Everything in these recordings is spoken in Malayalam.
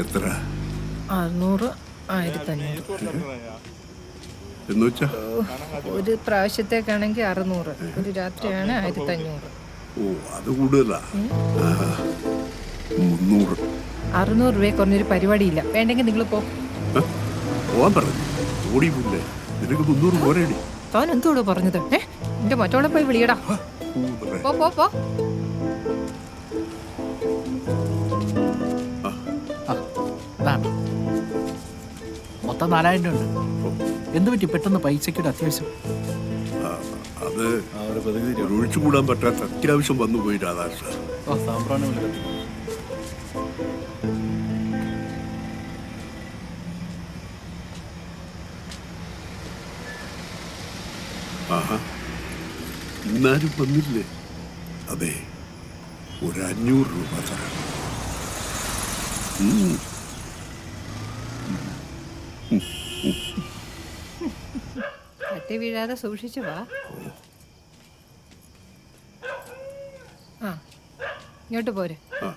എത്ര? അറുന്നൂറ് ആയിരത്തി അഞ്ഞൂറ് എന്ന് വെച്ചാ ഒരു പ്രാവശ്യത്തേക്കാണെങ്കിൽ അറുന്നൂറ്. ഒരു രാത്രിയാണ് ആയിരത്തി അഞ്ഞൂറ് ഓ അത് കൂടുതലാ? മുന്നൂറ്. അറുന്നൂറ് രൂപയെ കുറഞ്ഞൊരു പരിപാടിയില്ല. വേണ്ടെങ്കിൽ നിങ്ങൾ പോ. പോവാൻ പറഞ്ഞു. ഓടി പോയില്ലേ നിനക്ക് മുന്നൂറ് പോരേടി. താൻ എന്തോടോ പറഞ്ഞത്? ഏ? എന്റെ മറ്റോളെ പോയി വിളിയടാ. പോ പോ പോ. മൊത്തം നാലായിരം രൂപ ഉണ്ട് എന്ത് പറ്റി? പെട്ടെന്ന് പൈസയ്ക്കൊരു അത്യാവശ്യം. അത് ഒരു ഒഴിച്ചുകൂടാൻ പറ്റാത്ത അത്യാവശ്യം വന്നു പോയി രാധാകൃഷ്ണ ഓ സാമ്പ്രാണി കത്തിക്കുന്നു. ആഹാ. ഇന്നാരും വന്നില്ലേ? അതെ ഒരു അഞ്ഞൂറ് രൂപ തരാം ഉം. തട്ടി വീഴാതെ സൂക്ഷിച്ചു വാ. ആ ഇങ്ങോട്ട് പോരെ. വാ.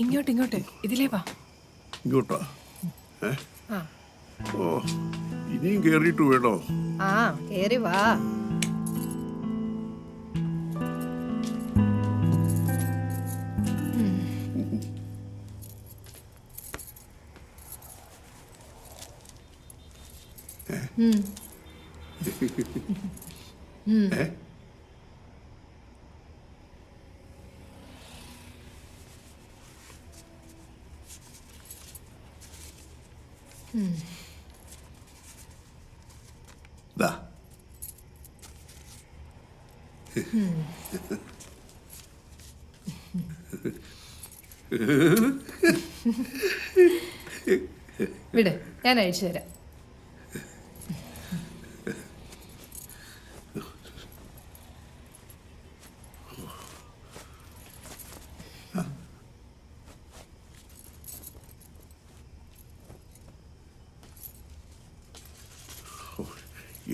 ഇങ്ങോട്ട് ഇങ്ങോട്ട്. ഇതിലേ വാ. ഇങ്ങോട്ടോ? ആ. ഓ ഇനിയും കേറിയിട്ട് വേണോ? ആ കേറി വാ. വിട് ഞാൻ അയച്ചു തരാം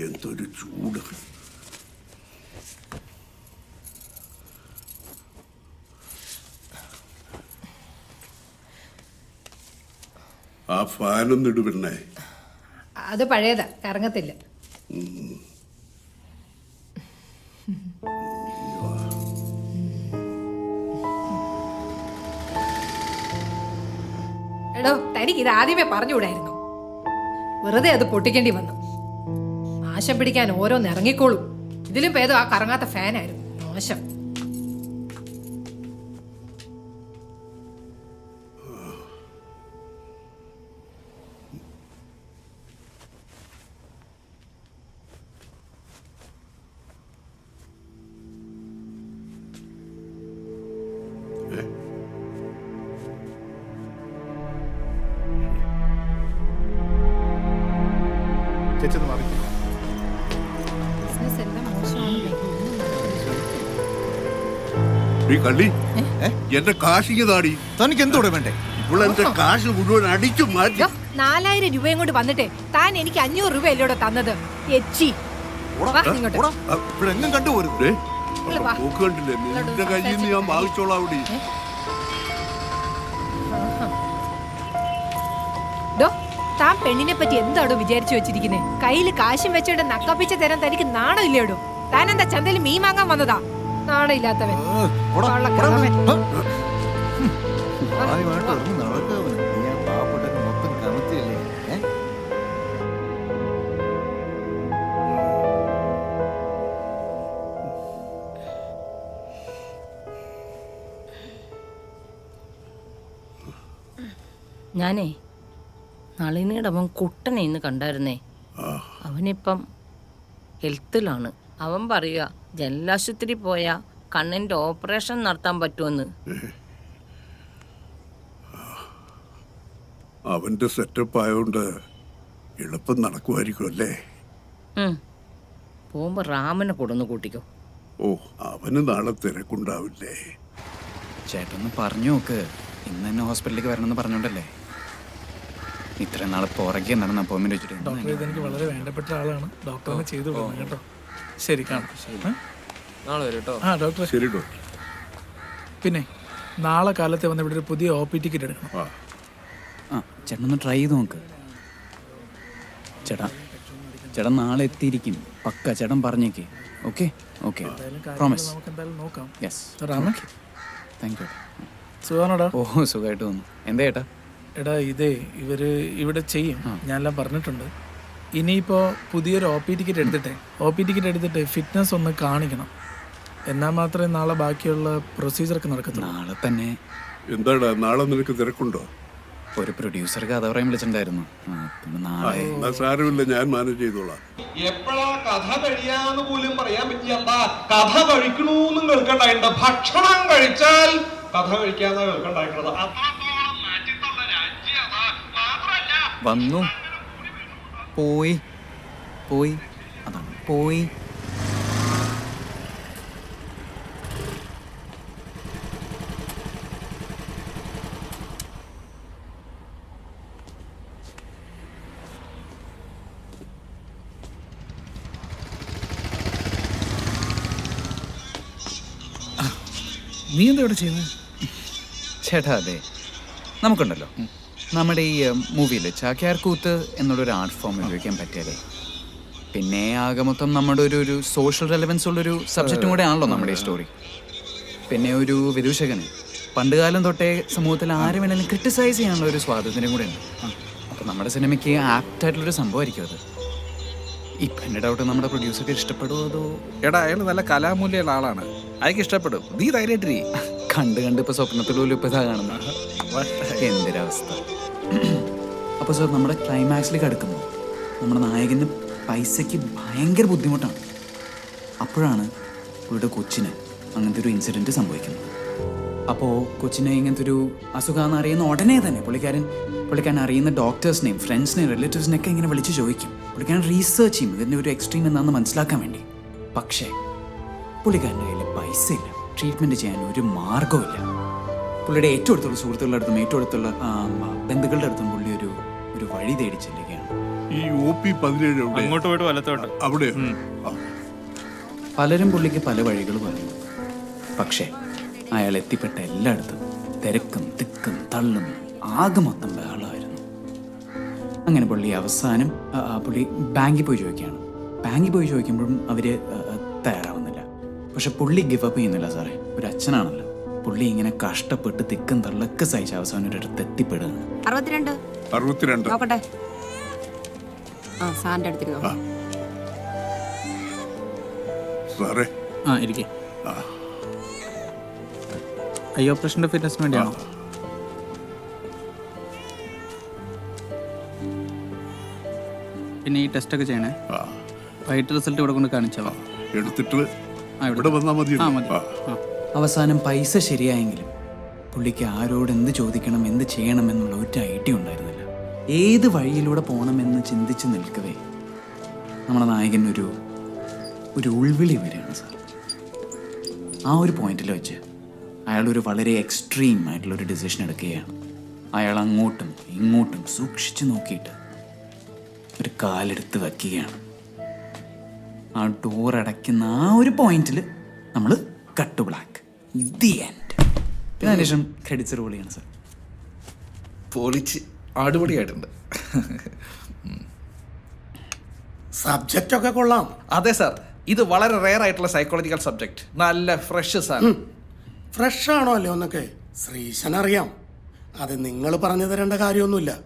എന്തൊരു ചൂട് ആ ഫാനൊന്നും ഇടുപിണ്ണേ അത് പഴയതാ കറങ്ങത്തില്ല. എടോ തനിക്ക് ഇത് ആദ്യമേ പറഞ്ഞുകൂടായിരുന്നു. വെറുതെ അത് പൊട്ടിക്കേണ്ടി വന്നു. നാശം പിടിക്കാൻ ഓരോന്ന് ഇറങ്ങിക്കോളും. ഇതിലും ഭേദം ആ കറങ്ങാത്ത ഫാനായിരുന്നു നാശം. ഈ കള്ളി എന്റെ കാശിക്ക് താടി. തനിക്ക് എന്തോടെ വേണ്ടേ? ഇപ്പോൾ എന്റെ കാശ് മുഴുവൻ അടിച്ചു മാറ്റി. നാലായിരം രൂപയും കൊണ്ട് വന്നിട്ടേ താൻ എനിക്ക് അഞ്ഞൂറ് രൂപ അല്ലോടെ തന്നത്. എച്ചി. ഓടാ, വാ ഇങ്ങോട്ട്. ഓടാ. ഇവിടെ എങ്ങും കണ്ടുപോരുത്. കണ്ടില്ലേ? നിന്റെ കയ്യിൽ നിന്ന് ഞാൻ വാങ്ങിച്ചോളാം അവിടെ. താൻ പെണ്ണിനെ പറ്റി എന്താടോ വിചാരിച്ചു വെച്ചിരിക്കുന്നേ? കയ്യിൽ കാശും വെച്ചോണ്ട് നക്കപ്പിച്ച തരാൻ തനിക്ക് നാണം ഇല്ലേടോ താൻ എന്താ ചന്തയിൽ മീൻ വാങ്ങാൻ വന്നതാ? നാണം ഇല്ലാത്തവൻ ഓടാ, കള്ളക്കിഴവൻ. ഓടാ. ആദ്യമായിട്ട് ഒന്ന് നടക്കുക അവന്. നീ ആ പാവപ്പെട്ടവനെ മൊത്തം കമത്തിയല്ലേ ഏ? ഞാനേ നളിനിയുടെ അവൻ കുട്ടനെ ഇന്ന് കണ്ടായിരുന്നേ അവനിപ്പം ഹെൽത്തിലാണ് അവൻ പറയുക ജലാശുപത്രി പോയാ കണ്ണിന്റെ ഓപ്പറേഷൻ നടത്താൻ പറ്റുമെന്ന്. അവന്റെ സെറ്റപ്പ് ആയതുകൊണ്ട് എളുപ്പം നടക്കുമായിരിക്കും അല്ലേ? പോകുമ്പോ രാമനെ റാമനെ കൊടുന്ന് കൂട്ടിക്കോ. ഓ അവന് നാളെ തിരക്കുണ്ടാവില്ലേ? ചേട്ടൊന്ന് പറഞ്ഞു നോക്ക്. ഇന്ന് തന്നെ ഹോസ്പിറ്റലിലേക്ക് വരണമെന്ന് പറഞ്ഞോണ്ടല്ലേ? ഇത്രയും നാളെ പുറകെ നടന്ന അപ്പോയിൻമെന്റ് വെച്ചിട്ട്. ഇതെനിക്ക് വളരെ വേണ്ടപ്പെട്ട ആളാണ്. ഡോക്ടറിനെ ചെയ്തു കേട്ടോ. ശരി കാണാം? നാളെ വരും കേട്ടോ. ആ ഡോക്ടർ ശരി ഡോക്ടർ പിന്നെ നാളെ കാലത്തെ വന്ന് ഇവിടെ ഒരു പുതിയ ഒ പി ടിക്കറ്റ് എടുക്കണം. ആ. ആ ചേട്ടനൊന്ന് ട്രൈ ചെയ്ത് നോക്ക്. ചേട്ടാ ചേട്ടൻ നാളെ എത്തിയിരിക്കും. പക്ക ചേട്ടൻ പറഞ്ഞേക്ക്. ഓക്കെ ഓക്കെ പ്രോമിസ് നമുക്ക് എന്തായാലും നോക്കാം. യെസ് താങ്ക് യു സുഖാണോടാ ഓ സുഖമായിട്ട് തോന്നുന്നു എന്താ ചേട്ടാ? എടാ ഇതേ ഇവർ ഇവിടെ ചെയ്യും. ഞാനെല്ലാം പറഞ്ഞിട്ടുണ്ട്. ഇനിയിപ്പോ പുതിയൊരു ഒ പി ടിക്കറ്റ് എടുത്തിട്ടെ. ഒ പി ടിക്കറ്റ് എടുത്തിട്ട് ഫിറ്റ്നസ് ഒന്ന് കാണിക്കണം. എന്നാൽ മാത്രമേ നാളെ ബാക്കിയുള്ള പ്രൊസീജിയറൊക്കെ നടക്കത്തുള്ളൂ. നാളെ തന്നെ. എന്താടാ നാളെ നിനക്ക് തിരക്കുണ്ടോ? ഒരു പ്രൊഡ്യൂസർ കഥ പറയാൻ വിളിച്ചിട്ടുണ്ടായിരുന്നു. ആ, പിന്നെ നാളെ. എന്നാ സാരമില്ല ഞാൻ മാനേജ് ചെയ്തോളാം. എപ്പോഴാ കഥ കഴിയാന്ന് പോലും പറയാൻ പറ്റിയല്ല കഥ കഴിക്കണൂന്നും കേൾക്കണ്ടായിട്ടുണ്ട് ഭക്ഷണം കഴിച്ചാൽ കഥ കഴിക്കാന്ന് കേൾക്കണ്ടായിട്ടുള്ളത് വന്നു. പോയി പോയി അതാണ് പോയി നീ എന്താ ഇവിടെ ചെയ്യുന്നത് ചേട്ടാ അതെ. നമുക്കുണ്ടല്ലോ. നമ്മുടെ ഈ മൂവിയിൽ ചാക്യാർ കൂത്ത് എന്നുള്ളൊരു ആർട്ട് ഫോം ഉപയോഗിക്കാൻ പറ്റിയാലേ പിന്നെ ആകെ മൊത്തം നമ്മുടെ ഒരു ഒരു സോഷ്യൽ റെലവൻസ് ഉള്ളൊരു സബ്ജക്റ്റും കൂടെ ആണല്ലോ നമ്മുടെ ഈ സ്റ്റോറി പിന്നെ ഒരു വിദൂഷകന്. പണ്ട് കാലം തൊട്ടേ സമൂഹത്തിൽ ആരും വേണമെങ്കിലും ക്രിട്ടിസൈസ് ചെയ്യാനുള്ള ഒരു സ്വാതന്ത്ര്യം കൂടെ ഉണ്ട്. അപ്പോൾ നമ്മുടെ സിനിമയ്ക്ക് ആപ്റ്റായിട്ടുള്ളൊരു സംഭവമായിരിക്കും അത്. ഇപ്പം എന്റെ ഡൗട്ട് നമ്മുടെ പ്രൊഡ്യൂസർക്ക് ഇഷ്ടപ്പെടുമോ അതോ? എടാ അയാൾ നല്ല കലാമൂല്യമുള്ള ആളാണ്. അയാൾക്ക് ഇഷ്ടപ്പെടും. നീ ധൈര്യമായിട്ടിരി കണ്ട് കണ്ട് ഇപ്പൊ സ്വപ്നത്തിൽ പോലും ഇപ്പൊ ഇതാ കാണുന്ന. എന്തൊരവസ്ഥ. അപ്പൊ സാർ നമ്മുടെ ക്ലൈമാക്സിലേക്ക് അടുക്കുന്നു. നമ്മുടെ നായകന് പൈസയ്ക്ക് ഭയങ്കര ബുദ്ധിമുട്ടാണ്. അപ്പോഴാണ് പുള്ളിയുടെ കൊച്ചിന് അങ്ങനത്തെ ഒരു ഇൻസിഡന്റ് സംഭവിക്കുന്നത്. അപ്പോൾ കൊച്ചിനെ ഇങ്ങനത്തെ ഒരു അസുഖമാണെന്ന് അറിയുന്ന ഉടനെ തന്നെ പുള്ളിക്കാരൻ പുള്ളിക്കാരൻ അറിയുന്ന ഡോക്ടേഴ്സിനെയും ഫ്രണ്ട്സിനെയും റിലേറ്റീവ്സിനെയൊക്കെ ഇങ്ങനെ വിളിച്ച് ചോദിക്കും. പുള്ളിക്കാരൻ റീസേർച്ച് ചെയ്യും. ഇതിന്റെ ഒരു എക്സ്ട്രീം എന്താണെന്ന് മനസ്സിലാക്കാൻ വേണ്ടി. പക്ഷേ പുള്ളിക്കാരന്റെ കയ്യിൽ പൈസ ഇല്ല. ട്രീറ്റ്മെന്റ് ചെയ്യാൻ ഒരു മാർഗവുമില്ല പുള്ളിയുടെ ഏറ്റവും അടുത്തുള്ള സുഹൃത്തുക്കളുടെ അടുത്തും ഏറ്റവും അടുത്തുള്ള ബന്ധുക്കളുടെ അടുത്തും പുള്ളി ഒരു ഒരു വഴി തേടി ചെല്ലുകയാണ്. ഈ ഒ പി പതിനേഴ് അങ്ങോട്ട് പോയിട്ട് വലത്തോട്ട്. അവിടെ. പലരും പുള്ളിക്ക് പല വഴികൾ പറഞ്ഞു. പക്ഷേ അയാൾ എത്തിപ്പെട്ട എല്ലായിടത്തും തിരക്കും തിക്കും തള്ളും ആകെ മൊത്തം ബഹളമായിരുന്നു. അങ്ങനെ പുള്ളി അവസാനം പുള്ളി ബാങ്കിൽ പോയി ചോദിക്കുകയാണ്. ബാങ്കിൽ പോയി ചോദിക്കുമ്പോഴും അവർ തയ്യാറാവുന്നില്ല. പക്ഷെ പുള്ളി ഗിവപ്പ് അപ്പ് ചെയ്യുന്നില്ല സാറേ. ഒരു അച്ഛനാണല്ലോ. പുള്ളി ഇങ്ങനെ കഷ്ടപ്പെട്ട് തിക്കും തള്ളൊക്കെ സഹിച്ച അവസാനം ഒരു എത്തിപ്പെടുകയാണ്. അറുപത്തിരണ്ട്? അറുപത്തിരണ്ട്. നോക്കട്ടെ. ആ സാറിന്റെ അടുത്തിരുന്നോ സാറേ. ആ ഇരിക്കേ. ഐ ഓപ്പറേഷന്റെ ഫിറ്റ്നസ് വേണ്ടിയാണോ? പിന്നെ ഈ ടെസ്റ്റ് ഒക്കെ ചെയ്യണേ. ആ, വൈകിട്ട് റിസൾട്ട് ഇവിടെ കൊണ്ട് കാണിച്ചാൽ എടുത്തിട്ട് ആ, ഇവിടെ. ഇവിടെ വന്നാൽ മതി ആ മതി. ആ. അവസാനം പൈസ ശരിയായെങ്കിലും പുള്ളിക്ക് ആരോട് എന്ത് ചോദിക്കണം എന്ത് ചെയ്യണം എന്നുള്ള ഒരു ഐഡിയ ഉണ്ടായിരുന്നില്ല. ഏത് വഴിയിലൂടെ പോകണമെന്ന് ചിന്തിച്ച് നിൽക്കവേ നമ്മുടെ നായകൻ ഒരു ഒരു ഉൾവിളി വരികയാണ് സാർ. ആ ഒരു പോയിന്റിൽ വെച്ച് അയാൾ ഒരു വളരെ എക്സ്ട്രീം ആയിട്ടുള്ളൊരു ഡിസിഷൻ എടുക്കുകയാണ്. അയാൾ അങ്ങോട്ടും ഇങ്ങോട്ടും സൂക്ഷിച്ചു നോക്കിയിട്ട് ഒരു കാലെടുത്ത് വയ്ക്കുകയാണ് ആ ഡോർ അടയ്ക്കുന്ന ആ ഒരു പോയിന്റിൽ നമ്മൾ കട്ട് ബ്ലാക്ക് ദി എൻഡ് പിന്നെ അതിനുശേഷം ക്രെഡിറ്റ്സ് റോളിയാണ് സർ സാർ പൊളിച്ച് അടിപൊളിയായിട്ടുണ്ട് സബ്ജക്റ്റ് ഒക്കെ കൊള്ളാം. അതെ സാർ ഇത് വളരെ റെയർ ആയിട്ടുള്ള സൈക്കോളജിക്കൽ സബ്ജക്ട് നല്ല ഫ്രഷ് സാധനം. ഫ്രഷ് ആണോ അല്ലേ ഒന്നൊക്കെ? ശ്രീശനറിയാം. അത് നിങ്ങൾ പറഞ്ഞു തരേണ്ട കാര്യമൊന്നുമില്ല.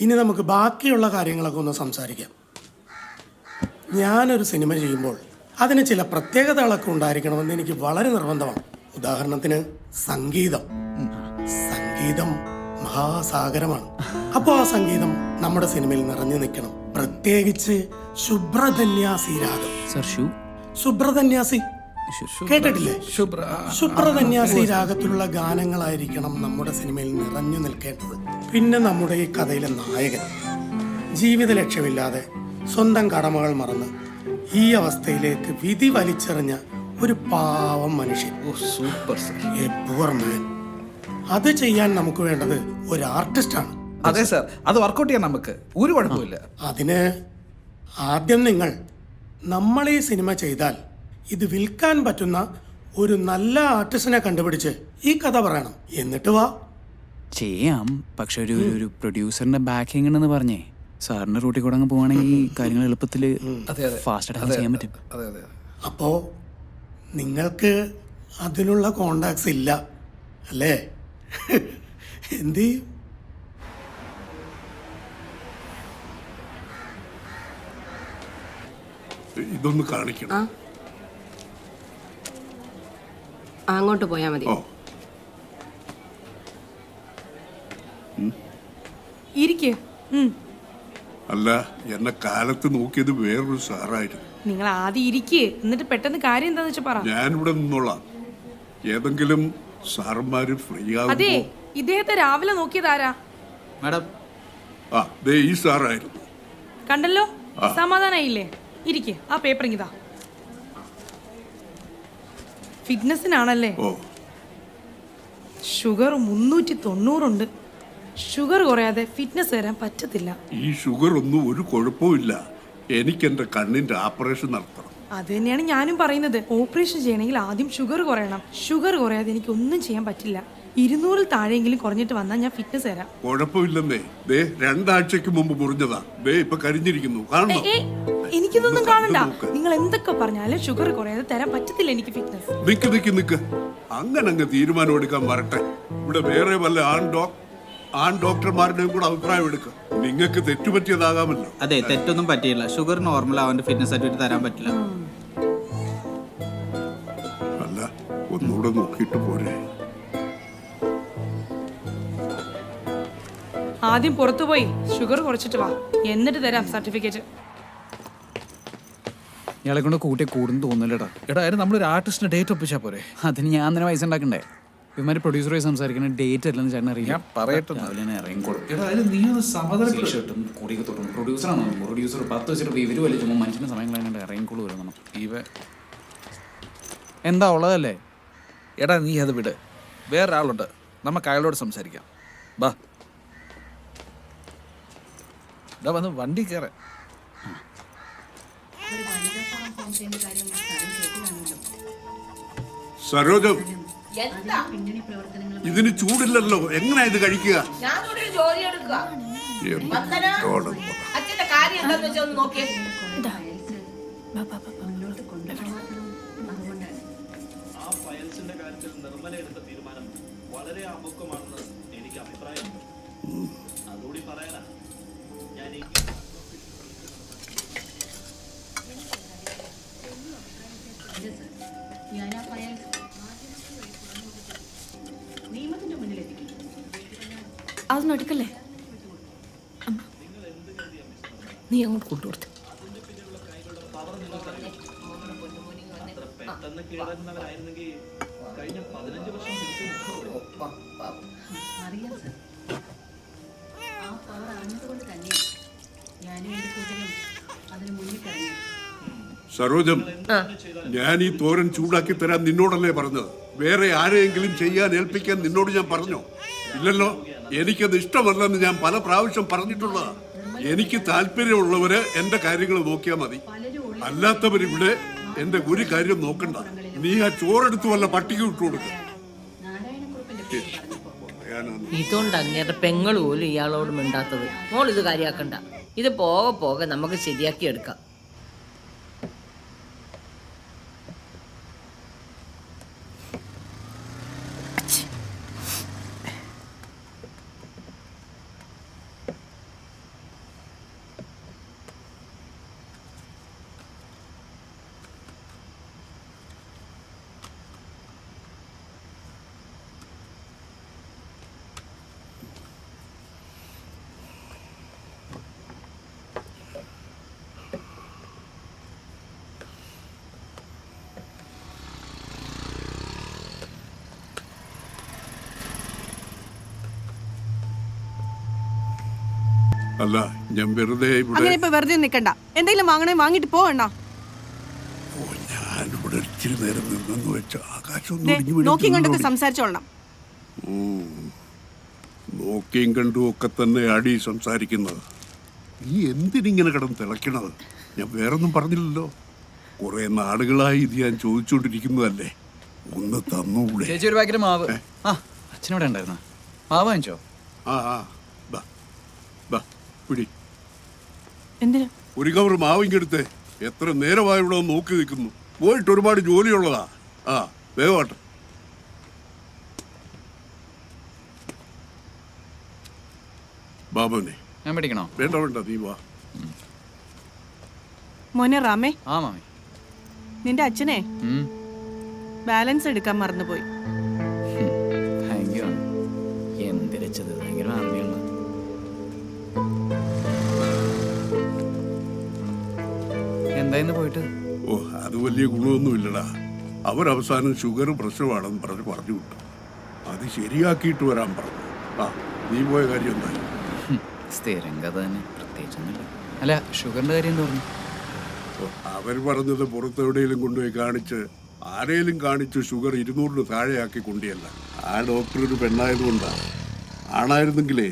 ഇനി നമുക്ക് ബാക്കിയുള്ള കാര്യങ്ങളൊക്കെ ഒന്ന് സംസാരിക്കാം. ഞാനൊരു സിനിമ ചെയ്യുമ്പോൾ അതിന് ചില പ്രത്യേകതകളൊക്കെ ഉണ്ടായിരിക്കണമെന്ന് എനിക്ക് വളരെ നിർബന്ധമാണ്. ഉദാഹരണത്തിന് സംഗീതം. സംഗീതം മഹാസാഗരമാണ്. അപ്പോൾ ആ സംഗീതം നമ്മുടെ സിനിമയിൽ നിറഞ്ഞു നിൽക്കണം. പ്രത്യേകിച്ച് ശുഭ്രധന്യാസി രാഗം. സുബ്രധന്യാസി കേട്ടിട്ടില്ലേ? ശുഭ്ര ശുഭ്രധന്യാസി രാഗത്തിലുള്ള ഗാനങ്ങളായിരിക്കണം നമ്മുടെ സിനിമയിൽ നിറഞ്ഞു നിൽക്കേണ്ടത്. പിന്നെ നമ്മുടെ ഈ കഥയിലെ നായകൻ. ജീവിത ലക്ഷ്യമില്ലാതെ സ്വന്തം കടമകൾ മറന്ന് ഈ അവസ്ഥയിലേക്ക് വിധി വലിച്ചെറിഞ്ഞ ഒരു പാവം മനുഷ്യൻ. Super sir. A poor man അത് ചെയ്യാൻ നമുക്ക് വേണ്ടത് ഒരു ആർട്ടിസ്റ്റാണ്. അതെ സർ. അത് വർക്കൗട്ട് ചെയ്യാൻ നമുക്ക് ഒരു കുഴപ്പമില്ല അതിന് ആദ്യം നിങ്ങൾ നമ്മൾ ഈ സിനിമ ചെയ്താൽ ഇത് വിൽക്കാൻ പറ്റുന്ന ഒരു നല്ല ആർട്ടിസ്റ്റിനെ കണ്ടുപിടിച്ച് ഈ കഥ പറയണം. എന്നിട്ട് വാ. ചെയ്യാം. പക്ഷെ ഒരു ഒരു- പ്രൊഡ്യൂസറിന്റെ ബാക്കിംഗ് എന്ന് പറഞ്ഞേ. സാറിന്റെ റൂട്ടിൽ കൂടെ അങ്ങ് പോവാണെങ്കിൽ കാര്യങ്ങൾ എളുപ്പത്തിൽ അതെ അതെ. ഫാസ്റ്റ് ആയിട്ട് ചെയ്യാൻ പറ്റും. അതെ അതെ അപ്പോൾ നിങ്ങൾക്ക് അതിനുള്ള കോണ്ടാക്ട്സ് ഇല്ല. അല്ലേ? എന്ത് ചെയ്യും? ഇതൊന്ന് കാണിക്കണം ആ അങ്ങോട്ട് പോയാൽ മതി. ഇരിക്ക്. അല്ല എന്നെ കാലത്ത് നോക്കിയത് വേറൊരു സാറായിരുന്നു. നിങ്ങൾ ആദ്യം ഇരിക്കേ. എന്നിട്ട് പെട്ടെന്ന് കാര്യം എന്താന്ന് വെച്ചാ പറ. ഞാനിവിടെ നിന്നോളാം. ഏതെങ്കിലും സാറന്മാര് ഫ്രീ അതെ ഇദ്ദേഹത്തെ രാവിലെ നോക്കിയതാരാ മാഡം. ആ ദേ ഈ സാറായിരുന്നു. കണ്ടല്ലോ. സമാധാനായില്ലേ? ഇരിക്കേ. ആ പേപ്പർ ഇതാ ഫിറ്റ്നസിനാണല്ലേ? ഓ. ഷുഗർ മുന്നൂറ്റി തൊണ്ണൂറുണ്ട് ഷുഗർ കുറയാതെ ഫിറ്റ്നസ് വരാൻ പറ്റത്തില്ല. ഈ ഷുഗർ ഒന്നും ഒരു കുഴപ്പമില്ല എനിക്ക് എന്റെ കണ്ണിന്റെ ഓപ്പറേഷൻ നടത്തണം. അത് തന്നെയാണ് ഞാനും പറയുന്നത്. ഓപ്പറേഷൻ ചെയ്യണമെങ്കിൽ ആദ്യം ഷുഗർ കുറയണം. ഷുഗർ കുറയാതെ എനിക്ക് ഒന്നും ചെയ്യാൻ പറ്റില്ല. ഇരുന്നൂറിൽ താഴെയെങ്കിലും കുറഞ്ഞിട്ട് വന്നാൽ ഞാൻ ഫിറ്റ്നസ് തരാം. കുഴപ്പമില്ലെന്നേ. ദേ രണ്ടാഴ്ചക്ക് മുമ്പ് മുറിഞ്ഞതാ. ദേ ഇപ്പൊ കരിഞ്ഞിരിക്കുന്നു. കാണണം എനിക്കിതൊന്നും കാണണ്ട. നിങ്ങൾ എന്തൊക്കെ പറഞ്ഞാലും ഷുഗർ കുറയാതെ തരാൻ പറ്റത്തില്ല എനിക്ക് ഫിറ്റ്നസ് നിക്ക് നിക്ക് നിക്ക്. അങ്ങനെ അങ്ങ് തീരുമാനം എടുക്കാൻ വരട്ടെ. ഇവിടെ വേറെ വല്ല ആൺ ഡോക് ആൺ ഡോക്ടർമാരുടെയും കൂടെ അഭിപ്രായം എടുക്കുക നിങ്ങൾക്ക് തെറ്റുപറ്റിയതാകാമല്ലോ. അതെ തെറ്റൊന്നും പറ്റിയില്ല. ഷുഗർ നോർമൽ അവന്റെ ഫിറ്റ്നസ് സർട്ടിഫിക്കറ്റ് തരാൻ പറ്റില്ല. അല്ല ഒന്നുകൂടെ നോക്കിയിട്ട് പോരെ. ആദ്യം പുറത്തു പോയി. ഷുഗർ കുറച്ചിട്ട് വാ. എന്നിട്ട് തരാം സർട്ടിഫിക്കറ്റ് ഇയാളെ കൊണ്ട് കൂട്ടിയെ കൂടുന്നു തോന്നില്ലടാ എടാ ആയിരുന്നു നമ്മളൊരു ആർട്ടിസ്റ്റിന് ഡേറ്റ് ഒപ്പിച്ചാ പോരെ? അതിന് ഞാൻ തന്നെ പൈസ ഉണ്ടാക്കണ്ടേ? ഇവന്മാര് പ്രൊഡ്യൂസറുമായി സംസാരിക്കുന്ന ഡേറ്റ് അല്ലെന്ന് ചേട്ടൻ അറിയാം ഞാൻ പറയട്ടെ. രാവിലെ ഇറങ്ങിക്കോളും എടാ അതിന് നീ ഒന്ന് സമാധാനപ്പെടും ഷർട്ടും കൂടിയൊക്കെ തൊട്ടും. പ്രൊഡ്യൂസറാണോ പ്രൊഡ്യൂസർ പത്ത് വെച്ചിട്ട് ഇവർ വലിയ ചുമ്മാ മനുഷ്യന്റെ സമയം കളയാണ്ട് ഇറങ്ങിക്കോളൂ വരും നമ്മൾ ഇവ എന്താ ഉള്ളതല്ലേ? എടാ നീ അത് വിട്. വേറൊരാളുണ്ട്. നമുക്ക് അയാളോട് സംസാരിക്കാം. ബാ. ഇതാ വന്ന് വണ്ടി കയറാൻ സരോജം ഇതിന് ചൂടില്ലല്ലോ. എങ്ങനെയാ ഇത് കഴിക്കുക? വളരെ അമുഖമാണെന്ന് എനിക്ക് അഭിപ്രായമുണ്ട്. അച്ഛന്റെ കാര്യം അതൊന്നും എടുക്കല്ലേ നീ അങ്ങോട്ട് കൊണ്ടുകൊടുത്തു സരോജം ഞാൻ ഈ തോരൻ ചൂടാക്കി തരാൻ നിന്നോടല്ലേ പറഞ്ഞത്? വേറെ ആരെയെങ്കിലും ചെയ്യാൻ ഏൽപ്പിക്കാൻ നിന്നോട് ഞാൻ പറഞ്ഞോ? ഇല്ലല്ലോ എനിക്കത് ഇഷ്ടമല്ലെന്ന് ഞാൻ പല പ്രാവശ്യം പറഞ്ഞിട്ടുള്ളതാ. എനിക്ക് താല്പര്യമുള്ളവര് എന്റെ കാര്യങ്ങൾ നോക്കിയാൽ മതി. അല്ലാത്തവരിവിടെ എന്റെ ഒരു കാര്യം നോക്കണ്ട. നീ ആ ചോറെടുത്ത് വല്ല പട്ടിക ഇട്ടു ഇതുകൊണ്ട് അങ്ങേരുടെ പെങ്ങൾ പോലും ഇയാളോട് മിണ്ടാത്തത്. മോൾ ഇത് കാര്യാക്കണ്ട. ഇത് പോകെ പോകെ നമുക്ക് ശരിയാക്കി എടുക്കാം അല്ല ഞാൻ വെറുതെ ഇവിടെ അങ്ങനെ ഇപ്പൊ വെറുതെ നിൽക്കണ്ട എന്തെങ്കിലും വാങ്ങണേ വാങ്ങിട്ട് പോവണ്ട ഞാനിവിടെ ഇച്ചിരി നേരം നിന്നെന്ന് വെച്ച ആകാശം കണ്ടൊക്കെ. സംസാരിച്ചോളണം. നോക്കിയും കണ്ടും ഒക്കെ തന്നെ അടി സംസാരിക്കുന്നത്. നീ എന്തിനിങ്ങനെ കിടന്ന് തിളയ്ക്കണത്? ഞാൻ വേറൊന്നും പറഞ്ഞില്ലല്ലോ. കുറെ നാളുകളായി ഇത് ഞാൻ ചോദിച്ചുകൊണ്ടിരിക്കുന്നതല്ലേ ഒന്ന് തന്നൂടെ. ചേച്ചി ഒരു പാക്കറ്റ് മാവ്. ആ അച്ഛനോടെ ഉണ്ടായിരുന്ന? മാവ് വാങ്ങിച്ചോ? ആ ആ. പിടി. എന്തിനാ? ഒരു കവർ മാവിങ്കെടുത്ത് എത്ര നേരമായി ഇവിടെ നോക്കി നിൽക്കുന്നു. പോയിട്ട് ഒരുപാട് ജോലിയുള്ളതാ. ആ വേഗമാട്ടെ ബാബുനെ ഞാൻ പിടിക്കണോ? വേണ്ട വേണ്ട നീ വാ. മോനെ റാമേ. ആ മാമി. നിന്റെ അച്ഛനെ ബാലൻസ് എടുക്കാൻ മറന്നുപോയി. വലിയ ഗുണമൊന്നുമില്ലടാ. അവരവസാനം ഷുഗർ പ്രശ്നമാണെന്ന് പറഞ്ഞ് പറഞ്ഞു വിട്ടു. അത് ശരിയാക്കിയിട്ട് വരാൻ പറഞ്ഞു. ആ നീ പോയ കാര്യം എന്തായി സ്ഥിരം കഥ തന്നെ പ്രത്യേകിച്ചൊന്നുമില്ല. അല്ല ഷുഗറിന്റെ കാര്യം എന്താ പറഞ്ഞു? അവർ പറഞ്ഞത് പുറത്തെവിടെയെങ്കിലും കൊണ്ടുപോയി കാണിച്ച് ആരെയും കാണിച്ച് ഷുഗർ ഇരുന്നൂറിന് താഴെയാക്കി കൊണ്ടിയല്ല ആ ഡോക്ടർ ഒരു പെണ്ണായതുകൊണ്ടാണ് ആണായിരുന്നെങ്കിലേ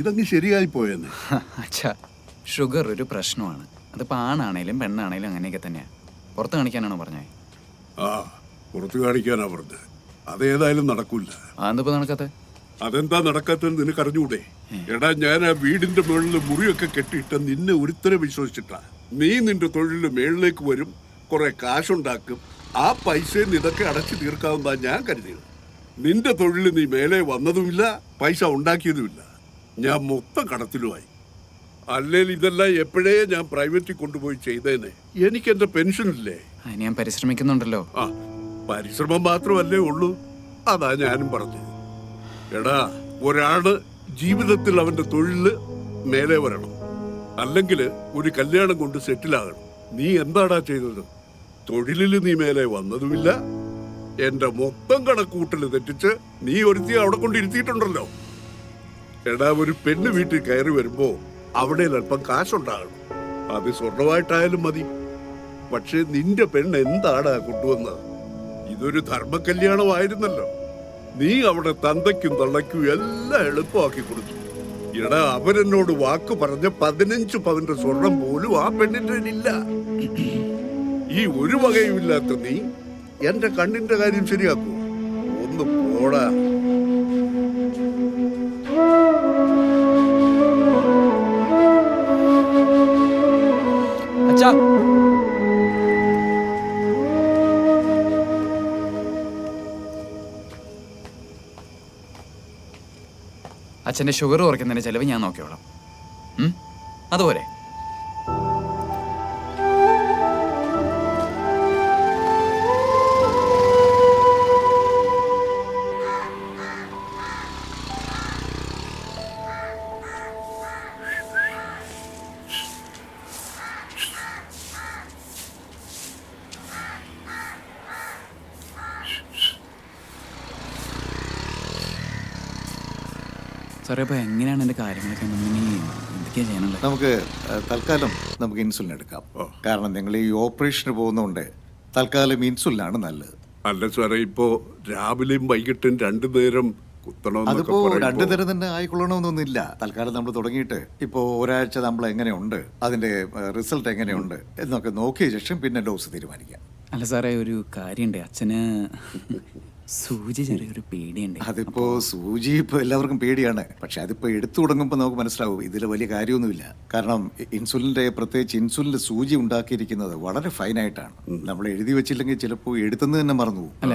ഇതങ്ങ് ശരിയായി പോയെന്ന്. അച്ഛാ ഷുഗർ ഒരു പ്രശ്നമാണ്. അതിപ്പോൾ ആണാണേലും പെണ്ണാണേലും അങ്ങനെയൊക്കെ തന്നെയാണ് പുറത്ത് കാണിക്കാനാണോ പറഞ്ഞേ? ആ പുറത്ത് കാണിക്കാനാ പറഞ്ഞത് അതേതായാലും നടക്കൂല. അതെന്താ നടക്കാത്ത? അതെന്താ നടക്കാത്തത് നിനക്ക് അറിഞ്ഞൂടെ എടാ ഞാൻ ആ വീടിന്റെ മുകളിൽ മുറിയൊക്കെ കെട്ടിയിട്ട് നിന്നെ ഒരുത്തരം വിശ്വസിച്ചിട്ടാ. നീ നിന്റെ തൊഴിലിൽ മേളിലേക്ക് വരും കുറെ കാശുണ്ടാക്കും ആ പൈസ നിതൊക്കെ അടച്ചു തീർക്കാവുന്ന ഞാൻ കരുതിയത്. നിന്റെ തൊഴിൽ നീ മേലെ വന്നതുമില്ല പൈസ ഉണ്ടാക്കിയതുമില്ല. ഞാൻ മൊത്തം കടത്തിലുമായി. അല്ലെങ്കിൽ ഇതെല്ലാം എപ്പോഴേ ഞാൻ പ്രൈവറ്റിൽ കൊണ്ടുപോയി ചെയ്തേനെ? എനിക്ക് എന്റെ പെൻഷൻ ഇല്ലേ അതിന് ഞാൻ പരിശ്രമിക്കുന്നുണ്ടല്ലോ. ആ പരിശ്രമം മാത്രമല്ലേ ഉള്ളൂ. അതാ ഞാനും പറഞ്ഞത്. എടാ ഒരാൾ ജീവിതത്തിൽ അവന്റെ തൊഴിൽ മേലെ വരണം. അല്ലെങ്കിൽ ഒരു കല്യാണം കൊണ്ട് സെറ്റിലാകണം. നീ എന്താടാ ചെയ്തത്? തൊഴിലിൽ നീ മേലെ വന്നതുമില്ല. എന്റെ മൊത്തം കണക്കൂട്ടൽ തെറ്റിച്ച് നീ ഒരുത്തി അവിടെ കൊണ്ടിരുത്തിയിട്ടുണ്ടല്ലോ എടാ ഒരു പെണ്ണ് വീട്ടിൽ കയറി വരുമ്പോ അവിടെ അല്പം കാശുണ്ടാകണം. അത് സ്വർണമായിട്ടായാലും മതി. പക്ഷെ നിന്റെ പെണ്ണ് എന്താണ് കൊണ്ടുവന്നത് ഇതൊരു ധർമ്മകല്യാണമായിരുന്നല്ലോ. നീ അവിടെ തന്തയ്ക്കും തള്ളയ്ക്കും എല്ലാം എളുപ്പമാക്കി കൊടുത്തു. എടാ അവരെന്നോട് വാക്ക് പറഞ്ഞ പതിനഞ്ച് പവന്റെ സ്വർണം പോലും ആ പെണ്ണിന്റെ ഇല്ല ഈ ഒരു വകയുമില്ലാത്ത നീ എന്റെ കണ്ണിന്റെ കാര്യം ശരിയാക്കൂ. ഒന്ന് പോടാ. അച്ഛാ അച്ഛന്റെ ഷുഗർ കുറയ്ക്കുന്നതിന്റെ ചിലവ് ഞാൻ നോക്കിയോളാം? അതുപോലെ. അപ്പോൾ എങ്ങനെയാണ് എന്റെ കാര്യങ്ങളൊക്കെ? എന്തൊക്കെയാണ് ചെയ്യാനുള്ളത് നമുക്ക് തൽക്കാലം നമുക്ക് ഇൻസുലിൻ എടുക്കാം. കാരണം നിങ്ങൾ ഈ ഓപ്പറേഷന് പോകുന്നതുകൊണ്ട് തൽക്കാലം ഇൻസുലിനാണ് നല്ലത്. അല്ല സാറേ ഇപ്പോൾ രാവിലെയും വൈകിട്ടും രണ്ടു നേരം കുത്തണമെന്നൊക്കെ അതിപ്പോ രണ്ടു തരം തന്നെ ആയിക്കൊള്ളണമെന്നൊന്നുമില്ല. തൽക്കാലം നമ്മൾ തുടങ്ങിയിട്ട് ഇപ്പോൾ ഒരാഴ്ച നമ്മൾ എങ്ങനെയുണ്ട് അതിന്റെ റിസൾട്ട് എങ്ങനെയുണ്ട് എന്നൊക്കെ നോക്കിയ ശേഷം പിന്നെ ഡോസ് തീരുമാനിക്കാം. അല്ല സാറേ ഒരു കാര്യമുണ്ട്. അച്ഛന് സൂചി ചെറിയൊരു പേടിയുണ്ട്. അതിപ്പോ സൂചി ഇപ്പൊ എല്ലാവർക്കും പേടിയാണ്. പക്ഷെ അതിപ്പോ എടുത്തു തുടങ്ങുമ്പോൾ നമുക്ക് മനസ്സിലാവും ഇതിൽ വലിയ കാര്യമൊന്നുമില്ല. കാരണം ഇൻസുലിന്റെ പ്രത്യേകിച്ച് ഇൻസുലിന്റെ സൂചി ഉണ്ടാക്കിയിരിക്കുന്നത് വളരെ ഫൈനായിട്ടാണ്. നമ്മൾ എഴുതി വെച്ചില്ലെങ്കിൽ ചിലപ്പോൾ എടുത്തെന്ന് തന്നെ മറന്നു പോകും അല്ല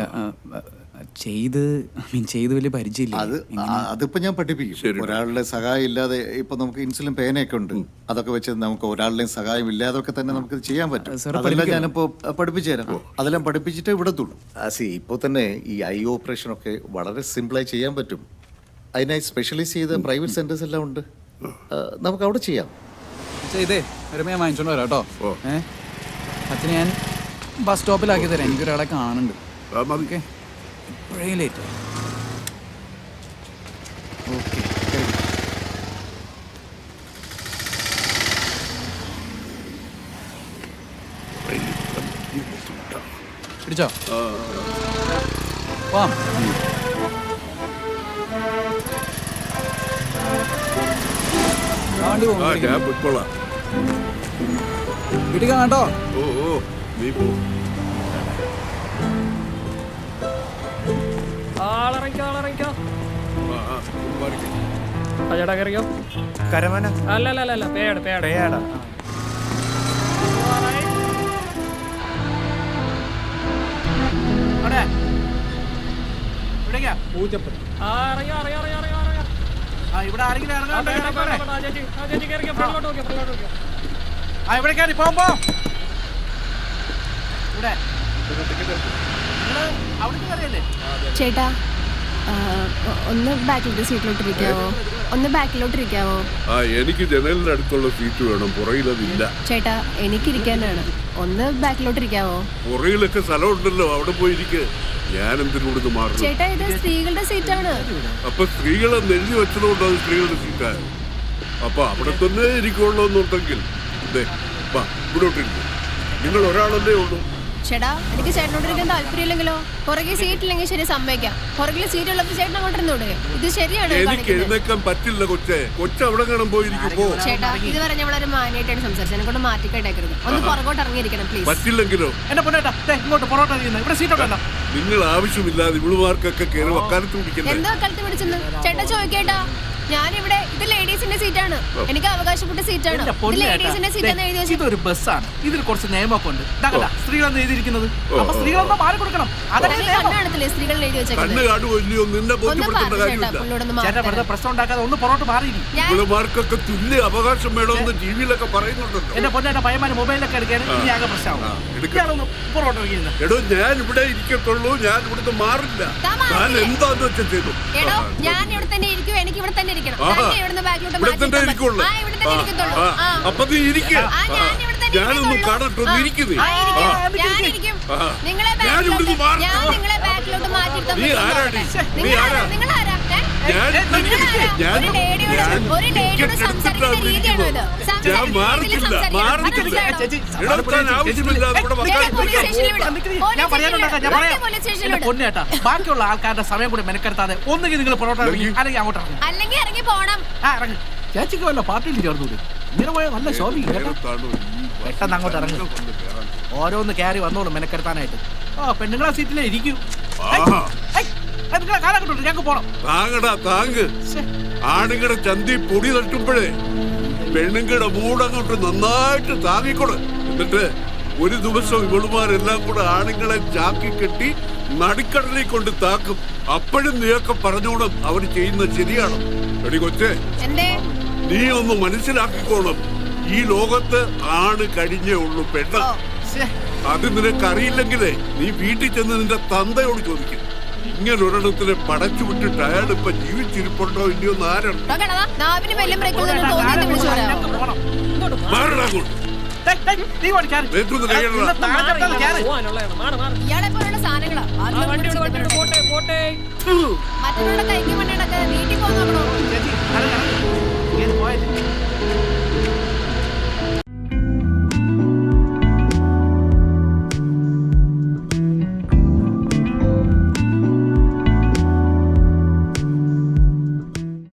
ചെയ്ത് മീൻ ചെയ്ത് വലിയ പരിചയമില്ല. അത് ആ- അതിപ്പോ ഞാൻ പഠിപ്പിക്കും. ഒരാളുടെ സഹായം ഇല്ലാതെ ഇപ്പൊ നമുക്ക് ഇൻസുലിൻ പേനയൊക്കെ ഉണ്ട്. അതൊക്കെ വെച്ച് നമുക്ക് ഒരാളുടെയും സഹായം ഇല്ലാതെ ഒക്കെ തന്നെ നമുക്ക് ഇത് ചെയ്യാൻ പറ്റും. അതെല്ലാം? ഞാനിപ്പോ പഠിപ്പിച്ചു തരാം. അതെല്ലാം പഠിപ്പിച്ചിട്ടേ വിടത്തുള്ളൂ. സി ഇപ്പോൾ തന്നെ ഈ ഐ ഓപ്പറേഷൻ ഒക്കെ വളരെ സിമ്പിളായി ചെയ്യാൻ പറ്റും. അതിനായി സ്പെഷ്യലൈസ് ചെയ്ത പ്രൈവറ്റ് സെന്റേഴ്സ് എല്ലാം ഉണ്ട്. ആ, നമുക്ക് അവിടെ ചെയ്യാം. ചെയ്തേ വരുമ്പോൾ ഞാൻ വാങ്ങിച്ചോണ്ട് വരാം കേട്ടോ. അച്ഛന് ഞാൻ ബസ് സ്റ്റോപ്പിലാക്കി തരാം. എനിക്കൊരാളെ കാണുന്നുണ്ട്. ഓക്കെ. ഇപ്പോഴേ ലേറ്റ് ഓക്കെ പിടിച്ചോ ആ വണ്ടി പോകും വീട്ടിൽ കാണാട്ടോ ഓ ഓ നീ പോ. ആളിറങ്ങിക്കോ ആളിറങ്ങിക്കോ. ആ, ആ, ചേട്ടാ കയറിയോ കരമന? അല്ല അല്ല അല്ല അല്ല പേയാട്. പേയാട് പേയാടാ അവിടെ. എവിടേക്കാ ആ ഇറങ്ങിയോ ഇറങ്ങിയോ ഇറങ്ങിയോ ഇറങ്ങിയോ ഇറങ്ങിയോ. ആ ഇവിടെ ആരെങ്കിലും ആ, ഇറങ്ങാൻ ചേച്ചി ആ ചേച്ചി കയറിക്കോ ഫ്രണ്ടിലോട്ട് നോക്കിയോ ഫ്രണ്ടിലോട്ട് നോക്കിയോ. ആ ഇവിടെ കയറി പോകുമ്പോ ഇവിടെ. നിങ്ങൾ ചേട്ടാ ഒന്ന് ബാക്കിലോട്ട് സീറ്റിലോട്ട് ഇരിക്കാവോ ഒന്ന് ബാക്കിലോട്ട് ഇരിക്കാവോ ആ എനിക്ക് ജനലിന്റെ അടുത്തുള്ള സീറ്റ് വേണം. പുറയിലതില്ല ചേട്ടാ എനിക്ക് ഇരിക്കാനാണ് ഒന്ന് ബാക്കിലോട്ട് ഇരിക്കാവോ പുറയിലൊക്കെ സ്ഥലമുണ്ടല്ലോ. അവിടെ പോയി പോയിരിക്കെ. ഞാൻ എന്തിനോട് മാറും ചേട്ടാ ഇത് സ്ത്രീകളുടെ സീറ്റാണ്. അപ്പൊ സ്ത്രീകളെ എഴുതി വെച്ചതുകൊണ്ട് അത് സ്ത്രീകളുടെ സീറ്റാണ് അപ്പൊ അവിടെ തന്നെ ഇരിക്കുള്ളൂ എന്നുണ്ടെങ്കിൽ ദേ, വാ ഇവിടോട്ടിരിക്കും നിങ്ങൾ ഒരാളല്ലേ ഉള്ളൂ. ചേട്ടാ എനിക്ക് ചേട്ടനോട് ഇരിക്കാൻ താല്പര്യമില്ലെങ്കിലോ? പുറകെ സീറ്റ് ഇല്ലെങ്കിൽ ശരി സമ്മതിക്കാം. പുറകിൽ സീറ്റ് ഉള്ളപ്പോൾ ചേട്ടൻ അങ്ങോട്ട് ഇരുന്നൂടെ ഇത് ശരിയാണ് എനിക്ക് എഴുന്നേക്കാൻ പറ്റില്ല കൊച്ചെ. കൊച്ചു അവിടെ കാണാൻ പോയിരിക്കും പോ. ചേട്ടാ ഇത് പറഞ്ഞ വളരെ മാന്യമായിട്ടാണ് സംസാരിച്ചത്. എന്നെ കൊണ്ട് മാറ്റിക്കേട്ടേക്കരുത്. ഒന്ന് പുറകോട്ട് ഇറങ്ങിയിരിക്കണം പ്ലീസ് പറ്റില്ലെങ്കിലോ? എന്റെ പൊന്നേട്ടാ ദേ, ഇങ്ങോട്ട് പൊറോട്ട ഇരിക്കുന്നത് ഇവിടെ സീറ്റ് ഉണ്ടല്ലോ നിങ്ങൾ ആവശ്യമില്ലാതെ ഇവിടുമാർക്കൊക്കെ കയറി വക്കാലത്ത് പിടിക്കണ്ടേ എന്തോ കാലത്ത് പിടിച്ചെന്ന് ചേട്ടാ ചോദിക്കേട്ടാ ഞാനിവിടെ ഇത് സീറ്റാണ്. എനിക്ക് അവകാശപ്പെട്ട സീറ്റാണ്. ലേഡീസിന്റെ സീറ്റാണ് എഴുതി ദേ, ഇതൊരു ബസ്സാണ്. ഇതിൽ കുറച്ച് നിയമമൊക്കെ ഉണ്ട്. സ്ത്രീകളെന്ന് എഴുതിയിരിക്കുന്നത്? അപ്പൊ സ്ത്രീകളൊന്നും മാറി കൊടുക്കണം? അതല്ലേ സ്ത്രീകളിൽ എഴുതി വെച്ചേക്കുന്നത് പ്രശ്നം ഉണ്ടാക്കാതെ ഒന്ന് പൊറോട്ട് മാറിയിരിക്കും തുല്യ അവകാശം വേണമെന്ന് ടി വിയിലൊക്കെ പറയുന്നുണ്ടല്ലോ. എന്റെ പൊന്നേട്ട പയ്യന്മാര് മൊബൈലൊക്കെ എടുക്കാൻ ഇനി ആകെ പ്രശ്നമാവും. ഇയാളൊന്ന് എടോ ഞാൻ ഇവിടെ ഇരിക്കത്തുള്ളൂ. ഞാൻ ഇവിടുന്ന് മാറില്ല. ഞാൻ എന്താന്ന് വെച്ചാൽ ചെയ്തു? എടോ ഞാൻ ഇവിടെ തന്നെ ഇരിക്കും. എനിക്ക് ഇവിടെ തന്നെ ഇരിക്കണം ഇവിടുന്ന് ബാക്കിലോട്ട് തന്നെ ഇരിക്കുള്ളൂ. അപ്പൊ നീ ഇരിക്ക. ഞാനൊന്നും. കാണട്ടെ ഞാൻ ഇവിടുന്ന് മാറി നീ ആരാടി? നീ ആരാ? ഞാൻ മാറിക്കില്ല. മാറിക്കില്ല ആവശ്യമില്ലാതെ. പൊന്നേട്ടാ ബാക്കിയുള്ള ആൾക്കാരുടെ സമയം കൂടി മെനക്കെടുത്താതെ ഒന്നുകിൽ നിങ്ങൾ പൊറോട്ട അല്ലെങ്കിൽ അങ്ങോട്ട് ഇറങ്ങി. അല്ലെങ്കിൽ ഇറങ്ങി പോണം. ആ ഇറങ്ങി. ചേച്ചിക്ക് വല്ല പാർട്ടിയിൽ ചേർന്നൂടെ? ഇങ്ങനെ പോയാൽ നല്ല ശോഭി പെട്ടെന്ന് അങ്ങോട്ട് ഇറങ്ങി? ഓരോന്ന് കയറി വന്നോളൂ മെനക്കെടുത്താനായിട്ട്. ആ പെണ്ണുങ്ങളെ സീറ്റിലേ ഇരിക്കൂ. ഞങ്ങൾക്ക് പോണം. താങ്ങടാ താങ്ങ്. ആണുങ്ങളുടെ ചന്തി പൊടി തട്ടുമ്പോഴേ പെണ്ണുങ്ങളുടെ മൂടങ്ങോട്ട് നന്നായിട്ട് താങ്ങിക്കൊടു. എന്നിട്ട് ഒരു ദിവസം ഇവളുമാരെല്ലാം കൂടെ ആണുങ്ങളെ ചാക്കി കെട്ടി നടുക്കടലിൽ കൊണ്ട് താക്കും. അപ്പോഴും നീയൊക്കെ പറഞ്ഞോളും അവർ ചെയ്യുന്ന ശരിയാണ്? എടി കൊച്ചേ. എന്തേ? നീ ഒന്ന് മനസ്സിലാക്കിക്കോളും ഈ ലോകത്ത് ആണ് കഴിഞ്ഞേ ഉള്ളൂ പെണ്ണ്. അത് നിനക്കറിയില്ലെങ്കിലേ നീ വീട്ടിൽ ചെന്ന് നിന്റെ തന്തയോട് ചോദിക്കും. ഇങ്ങനെ ഒരിടത്തിനെ പടച്ചു വിട്ടിട്ട് അയാൾ ഇപ്പൊ ജീവിച്ചിരിപ്പുണ്ടോ ഇല്ലയോ എന്ന് ആരാണ്? നോക്കണതാ വെല്ലം ബ്രേക്കുള്ള തോന്നിയിട്ട് വിളിച്ചു പറയാമോ പോണം മാറടാ അങ്ങോട്ട്. ഡേയ്, ഡേയ്, നീ കൊണ്ട് കയറ്. വേഗം ആ, കയറടാ. ഇന്ന് താഴത്തോട്ട് കയറ്. പോവാനുള്ളതാണ് മാറ്. മാറ് ഇയാളെ പോലുള്ള സാധനങ്ങളാ. ആ വണ്ടിയോട് വണ്ടിയോട് പോട്ടെ പോട്ടെ മറ്റവരുടെ കൈക്ക് മണ്ണിടക്ക് വീട്ടിൽ പോകാൻ